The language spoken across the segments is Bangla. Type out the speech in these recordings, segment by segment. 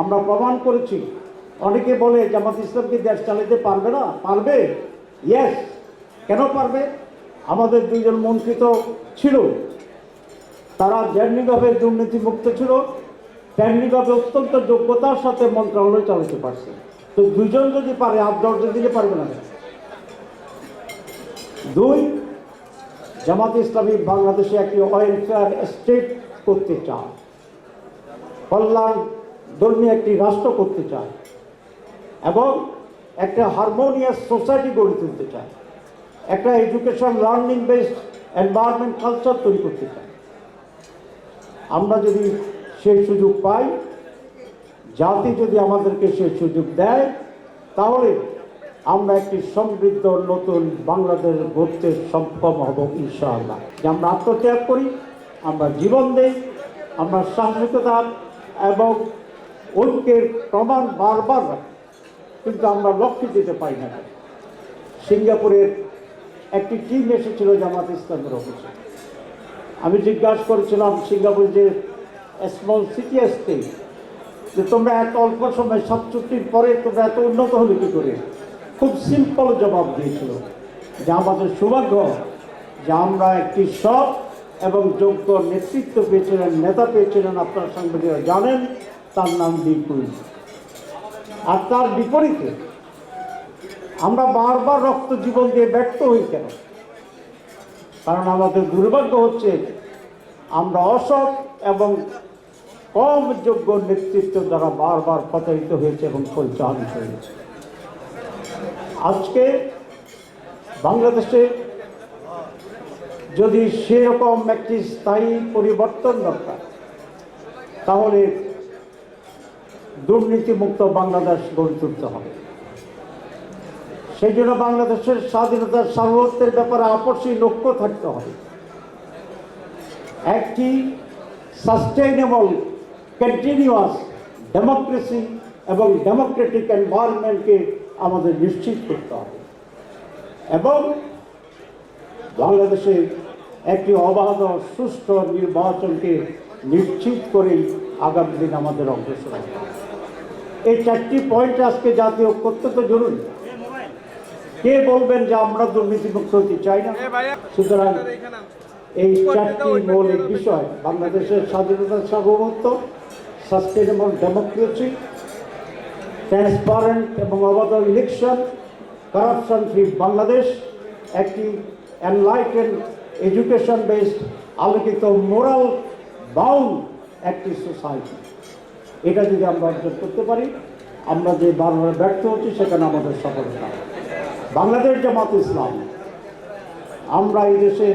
আমরা প্রমাণ করেছি। অনেকে বলে জামাত ইসলাম কি দেশ চালাতে পারবে না? পারবে? ইয়েস কেন পারবে? আমাদের দুইজন মন্ত্রী তো ছিল। তারা যেমনিভাবে দুর্নীতিমুক্ত ছিল, তেমনিভাবে অত্যন্ত যোগ্যতার সাথে মন্ত্রণালয় চালাতে পারছে। তো দুজন যদি পারে আর দশজন দিলে পারবে না? দুই, জামাত ইসলামী বাংলাদেশে একটি ওয়েলফেয়ার স্টেট করতে চায়। কল্যাণ ধর্মী একটি রাষ্ট্র করতে চায় এবং একটা হারমোনিয়াস সোসাইটি গড়ে তুলতে চায়, একটা education learning based environment culture তৈরি করতে চায়। আমরা যদি সেই সুযোগ পাই, জাতি যদি আমাদেরকে সেই সুযোগ দেয়, তাহলে আমরা একটি সমৃদ্ধ নতুন বাংলাদেশ গড়তে সক্ষম হব ইনশাআল্লাহ। যে আমরা আত্মত্যাগ করি, আমরা জীবন দেই, আমরা সাহসিকতা এবং ঐক্যের প্রমাণ বারবার কিন্তু আমরা লক্ষ্যে যেতে পারি না। সিঙ্গাপুরের একটি টিম এসেছিল জামাত ইসলামের অফিসে। আমি জিজ্ঞাসা করেছিলাম সিঙ্গাপুর যে স্মল সিটি আসতে যে তোমরা এত অল্প সময় সাতষট্টির পরে তোমরা এত উন্নত হলে কী করে? খুব সিম্পল জবাব দিয়েছিল। যে আমাদের সৌভাগ্য যে আমরা একটি সৎ এবং যোগ্য নেতৃত্ব পেয়েছিলেন, নেতা পেয়েছিলেন, আপনার সাংবাদিকরা জানেন। তার নাম বিপুল আর তার বিপরীতে আমরা বারবার রক্ত জীবন দিয়ে ব্যর্থ হই কেন? কারণ আমাদের দুর্ভাগ্য হচ্ছে আমরা অসৎ এবং কম যোগ্য নেতৃত্ব দ্বারা বারবার প্রচারিত হয়েছে এবং পরিচালিত হয়েছে। আজকে বাংলাদেশে যদি সেরকম একটি স্থায়ী পরিবর্তন দরকার, তাহলে দুর্নীতিমুক্ত বাংলাদেশ গড়ে তুলতে হবে সেই জন্য বাংলাদেশের স্বাধীনতার সার্বত্বের ব্যাপারে আপসী লক্ষ্য থাকতে হবে একটি সাস্টেইনেবল কন্টিনিউয়াস ডেমোক্রেসি এবং ডেমোক্রেটিক এনভায়রনমেন্টকে আমাদের নিশ্চিত করতে হবে এবং বাংলাদেশে একটি অবাধ সুষ্ঠু নির্বাচনকে নিশ্চিত করেই আগামী দিন আমাদের অগ্রসর হবে। এই চারটি পয়েন্ট আজকে জাতীয় অত্যন্ত জরুরি। কে বলবেন যে আমরা দুর্নীতিমুক্ত হতে চাই না? সুতরাং এই চারটি মৌলিক বিষয় বাংলাদেশের স্বাধীনতার সার্বভৌমত্ব সাস্টেনেবল ডেমোক্রেসি ট্রান্সপারেন্ট এবং অবাধ ইলেকশন করাপশন ফ্রি বাংলাদেশ একটি এনলাইটেন এডুকেশন বেসড আলোকিত মোরাল বাউন্ড একটি সোসাইটি এটা যদি আমরা অর্জন করতে পারি, আমরা যে বারবার ব্যর্থ হচ্ছি, সেখানে আমাদের সফলতা বাংলাদেশ জামাত ইসলাম, আমরা এই দেশে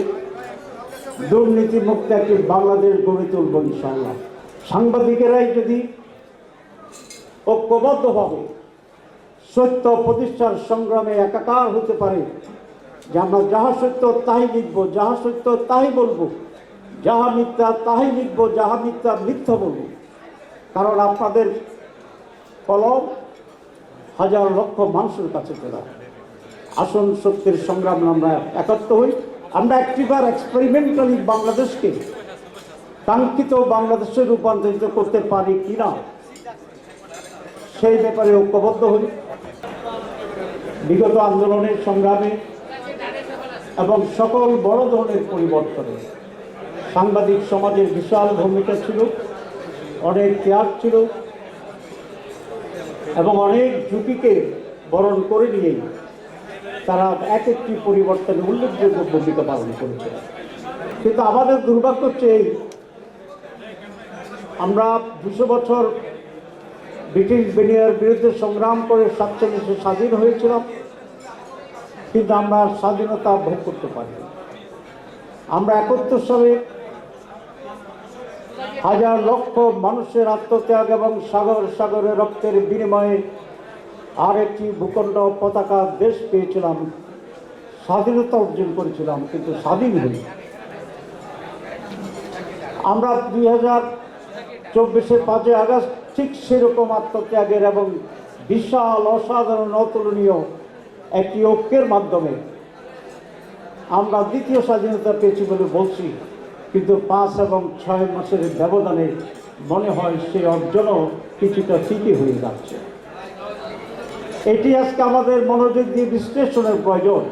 দুর্নীতিমুক্ত একটি বাংলাদেশ গড়ে তুলব ইনশাল্লাহ সাংবাদিকেরাই যদি ঐক্যবদ্ধভাবে সত্য প্রতিষ্ঠার সংগ্রামে একাকার হতে পারে, যে আমরা যাহা সত্য তাই লিখব, যাহা সত্য তাই বলব, যাহা মিথ্যা তাই লিখব, যাহা মিথ্যা মিথ্যা বলব কারণ আপনাদের কলম হাজার লক্ষ মানুষের কাছে চলে আসন শক্তির সংগ্রাম আমরা একাত্ম হই। আমরা একটিবার এক্সপেরিমেন্টালি বাংলাদেশকে কাঙ্ক্ষিত বাংলাদেশে রূপান্তরিত করতে পারি কিনা, সেই ব্যাপারে ঐক্যবদ্ধ হই। বিগত আন্দোলনের সংগ্রামে এবং সকল বড় ধরনের পরিবর্তনে সাংবাদিক সমাজের বিশাল ভূমিকা ছিল। অনেক ত্যাগ ছিল এবং অনেক ঝুঁকিকে বরণ করে নিয়েই তারা এক একটি পরিবর্তনে উল্লেখযোগ্য ভূমিকা পালন করেছে। কিন্তু আমাদের দুর্ভাগ্য হচ্ছে আমরা দুশো বছর ব্রিটিশ বেনিয়ার বিরুদ্ধে সংগ্রাম করে সাতচল্লিশে স্বাধীন হয়েছিলাম, কিন্তু আমরা স্বাধীনতা ভোগ করতে পারি আমরা একাত্তর সালে হাজার লক্ষ মানুষের আত্মত্যাগ এবং সাগর সাগরের রক্তের বিনিময়ে আর একটি ভূখণ্ড পতাকা দেশ পেয়েছিলাম, স্বাধীনতা অর্জন করেছিলাম, কিন্তু স্বাধীন হই আমরা দুই হাজার চব্বিশে পাঁচই আগস্ট ঠিক সেরকম আত্মত্যাগের এবং বিশাল অসাধারণ, অতুলনীয় একটি ঐক্যের মাধ্যমে আমরা দ্বিতীয় স্বাধীনতা পেয়েছি বলে বলছি। কিন্তু পাঁচ এবং ছয় মাসের ব্যবধানে মনে হয় সে অর্জনও কিছুটা ঠিকই হয়ে যাচ্ছে। এটি আজকে আমাদের মনোযোগ দিয়ে বিশ্লেষণের প্রয়োজন।